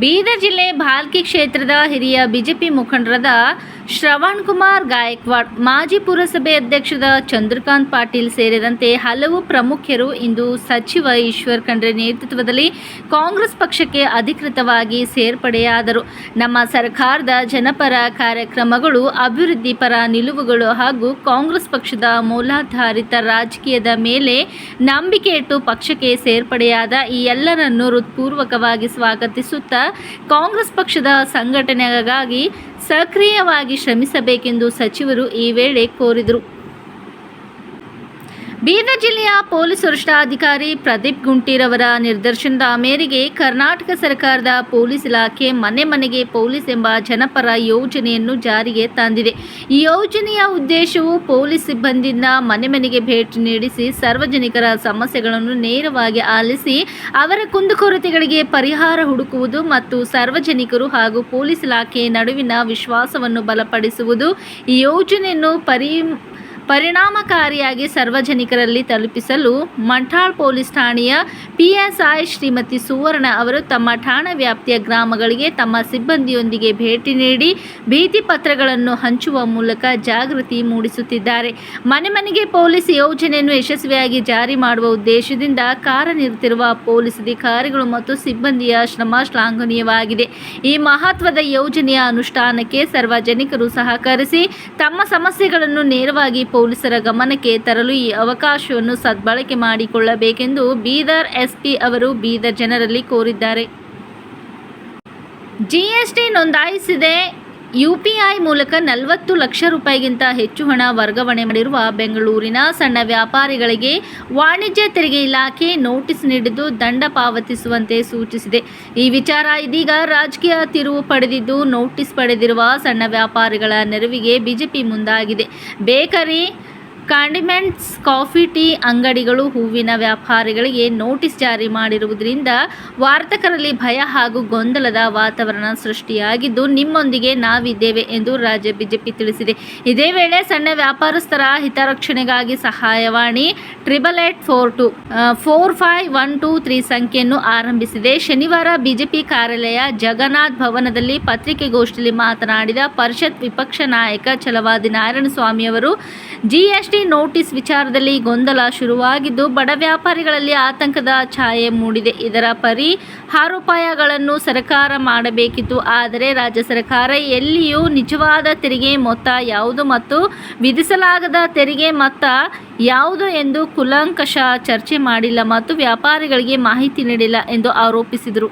ಬೀದರ್ ಜಿಲ್ಲೆ ಭಾಲ್ಕಿ ಕ್ಷೇತ್ರದ ಹಿರಿಯ ಬಿಜೆಪಿ ಮುಖಂಡರಾದ ಶ್ರವಣ್ ಕುಮಾರ್ ಗಾಯಕ್ವಾಡ್, ಮಾಜಿ ಪುರಸಭೆ ಅಧ್ಯಕ್ಷದ ಚಂದ್ರಕಾಂತ್ ಪಾಟೀಲ್ ಸೇರಿದಂತೆ ಹಲವು ಪ್ರಮುಖರು ಇಂದು ಸಚಿವ ಈಶ್ವರ್ ಖಂಡ್ರೆ ನೇತೃತ್ವದಲ್ಲಿ ಕಾಂಗ್ರೆಸ್ ಪಕ್ಷಕ್ಕೆ ಅಧಿಕೃತವಾಗಿ ಸೇರ್ಪಡೆಯಾದರು. ನಮ್ಮ ಸರ್ಕಾರದ ಜನಪರ ಕಾರ್ಯಕ್ರಮಗಳು, ಅಭಿವೃದ್ಧಿ ಪರ ನಿಲುವುಗಳು ಹಾಗೂ ಕಾಂಗ್ರೆಸ್ ಪಕ್ಷದ ಮೂಲಾಧಾರಿತ ರಾಜಕೀಯದ ಮೇಲೆ ನಂಬಿಕೆ ಇಟ್ಟು ಪಕ್ಷಕ್ಕೆ ಸೇರ್ಪಡೆಯಾದ ಈ ಎಲ್ಲರನ್ನು ಹೃತ್ಪೂರ್ವಕವಾಗಿ ಸ್ವಾಗತಿಸುತ್ತಾ ಕಾಂಗ್ರೆಸ್ ಪಕ್ಷದ ಸಂಘಟನೆಗಾಗಿ ಸಕ್ರಿಯವಾಗಿ ಶ್ರಮಿಸಬೇಕೆಂದು ಸಚಿವರು ಈ ವೇಳೆ ಕೋರಿದರು. ಬೀದರ್ ಜಿಲ್ಲೆಯ ಪೊಲೀಸ್ ವರಿಷ್ಠಾಧಿಕಾರಿ ಪ್ರದೀಪ್ ಗುಂಟೀರವರ ನಿರ್ದೇಶನದ ಮೇರೆಗೆ ಕರ್ನಾಟಕ ಸರ್ಕಾರದ ಪೊಲೀಸ್ ಇಲಾಖೆ ಮನೆ ಮನೆಗೆ ಪೊಲೀಸ್ ಎಂಬ ಜನಪರ ಯೋಜನೆಯನ್ನು ಜಾರಿಗೆ ತಂದಿದೆ. ಈ ಯೋಜನೆಯ ಉದ್ದೇಶವು ಪೊಲೀಸ್ ಸಿಬ್ಬಂದಿಯಿಂದ ಮನೆ ಮನೆಗೆ ಭೇಟಿ ನೀಡಿಸಿ ಸಾರ್ವಜನಿಕರ ಸಮಸ್ಯೆಗಳನ್ನು ನೇರವಾಗಿ ಆಲಿಸಿ ಅವರ ಕುಂದುಕೊರತೆಗಳಿಗೆ ಪರಿಹಾರ ಹುಡುಕುವುದು ಮತ್ತು ಸಾರ್ವಜನಿಕರು ಹಾಗೂ ಪೊಲೀಸ್ ಇಲಾಖೆ ನಡುವಿನ ವಿಶ್ವಾಸವನ್ನು ಬಲಪಡಿಸುವುದು. ಈ ಯೋಜನೆಯನ್ನು ಪರಿ ಪರಿಣಾಮಕಾರಿಯಾಗಿ ಸಾರ್ವಜನಿಕರಲ್ಲಿ ತಲುಪಿಸಲು ಮಂಠಾಳ್ ಪೊಲೀಸ್ ಠಾಣೆಯ ಪಿಎಸ್ಐ ಶ್ರೀಮತಿ ಸುವರ್ಣ ಅವರು ತಮ್ಮ ಠಾಣಾ ವ್ಯಾಪ್ತಿಯ ಗ್ರಾಮಗಳಿಗೆ ತಮ್ಮ ಸಿಬ್ಬಂದಿಯೊಂದಿಗೆ ಭೇಟಿ ನೀಡಿ ಭೀತಿ ಪತ್ರಗಳನ್ನು ಹಂಚುವ ಮೂಲಕ ಜಾಗೃತಿ ಮೂಡಿಸುತ್ತಿದ್ದಾರೆ. ಮನೆ ಮನೆಗೆ ಪೊಲೀಸ್ ಯೋಜನೆಯನ್ನು ಯಶಸ್ವಿಯಾಗಿ ಜಾರಿ ಮಾಡುವ ಉದ್ದೇಶದಿಂದ ಕಾರ್ಯನಿರತಿರುವ ಪೊಲೀಸ್ ಅಧಿಕಾರಿಗಳು ಮತ್ತು ಸಿಬ್ಬಂದಿಯ ಶ್ರಮ ಶ್ಲಾಘನೀಯವಾಗಿದೆ ಈ ಮಹತ್ವದ ಯೋಜನೆಯ ಅನುಷ್ಠಾನಕ್ಕೆ ಸಾರ್ವಜನಿಕರು ಸಹಕರಿಸಿ ತಮ್ಮ ಸಮಸ್ಯೆಗಳನ್ನು ನೇರವಾಗಿ ಪೊಲೀಸರ ಗಮನಕ್ಕೆ ತರಲು ಈ ಅವಕಾಶವನ್ನು ಸದ್ಬಳಕೆ ಮಾಡಿಕೊಳ್ಳಬೇಕೆಂದು ಬೀದರ್ ಎಸ್ಪಿ ಅವರು ಬೀದರ್ ಜನರಲ್ಲಿ ಕೋರಿದ್ದಾರೆ. ಜಿಎಸ್ಟಿ ನೋಂದಾಯಿಸಿದೆ. ಯುಪಿಐ ಮೂಲಕ ನಲವತ್ತು ಲಕ್ಷ ರೂಪಾಯಿಗಿಂತ ಹೆಚ್ಚು ಹಣ ವರ್ಗಾವಣೆ ಮಾಡಿರುವ ಬೆಂಗಳೂರಿನ ಸಣ್ಣ ವ್ಯಾಪಾರಿಗಳಿಗೆ ವಾಣಿಜ್ಯ ತೆರಿಗೆ ಇಲಾಖೆ ನೋಟಿಸ್ ನೀಡಿದ್ದು ದಂಡ ಪಾವತಿಸುವಂತೆ ಸೂಚಿಸಿದೆ. ಈ ವಿಚಾರ ಇದೀಗ ರಾಜಕೀಯ ತಿರುವು ಪಡೆದಿದ್ದು ನೋಟಿಸ್ ಪಡೆದಿರುವ ಸಣ್ಣ ವ್ಯಾಪಾರಿಗಳ ನೆರವಿಗೆ ಬಿಜೆಪಿ ಮುಂದಾಗಿದೆ. ಬೇಕರಿ ಕಾಂಡಿಮೆಂಟ್ಸ್, ಕಾಫಿ, ಟೀ, ಅಂಗಡಿಗಳು, ಹೂವಿನ ವ್ಯಾಪಾರಿಗಳಿಗೆ ನೋಟಿಸ್ ಜಾರಿ ಮಾಡಿರುವುದರಿಂದ ವಾರ್ತಕರಲ್ಲಿ ಭಯ ಹಾಗೂ ಗೊಂದಲದ ವಾತಾವರಣ ಸೃಷ್ಟಿಯಾಗಿದ್ದು, ನಿಮ್ಮೊಂದಿಗೆ ನಾವಿದ್ದೇವೆ ಎಂದು ರಾಜ್ಯ ಬಿಜೆಪಿ ತಿಳಿಸಿದೆ. ಇದೇ ವೇಳೆ ಸಣ್ಣ ವ್ಯಾಪಾರಸ್ಥರ ಹಿತರಕ್ಷಣೆಗಾಗಿ ಸಹಾಯವಾಣಿ triple eight four two four five one two three ಸಂಖ್ಯೆಯನ್ನು ಆರಂಭಿಸಿದೆ. ಶನಿವಾರ ಬಿಜೆಪಿ ಕಾರ್ಯಾಲಯ ಜಗನ್ನಾಥ್ ಭವನದಲ್ಲಿ ಪತ್ರಿಕೆಗೋಷ್ಠಿಯಲ್ಲಿ ಮಾತನಾಡಿದ ಪರಿಷತ್ ವಿಪಕ್ಷ ನಾಯಕ ಛಲವಾದಿ ನಾರಾಯಣಸ್ವಾಮಿ ಅವರು ಜಿಎಸ್ಟಿ ನೋಟಿಸ್ ವಿಚಾರದಲ್ಲಿ ಗೊಂದಲ ಶುರುವಾಗಿದ್ದು, ಬಡ ವ್ಯಾಪಾರಿಗಳಲ್ಲಿ ಆತಂಕದ ಛಾಯೆ ಮೂಡಿದೆ. ಇದರ ಪರಿ ಪರಿಹಾರೋಪಾಯಗಳನ್ನು ಸರ್ಕಾರ ಮಾಡಬೇಕಿತ್ತು. ಆದರೆ ರಾಜ್ಯ ಸರ್ಕಾರ ಎಲ್ಲಿಯೂ ನಿಜವಾದ ತೆರಿಗೆ ಮೊತ್ತ ಯಾವುದು ಮತ್ತು ವಿಧಿಸಲಾಗದ ತೆರಿಗೆ ಮೊತ್ತ ಯಾವುದು ಎಂದು ಕುಲಂಕಷ ಚರ್ಚೆ ಮಾಡಿಲ್ಲ ಮತ್ತು ವ್ಯಾಪಾರಿಗಳಿಗೆ ಮಾಹಿತಿ ನೀಡಿಲ್ಲ ಎಂದು ಆರೋಪಿಸಿದರು.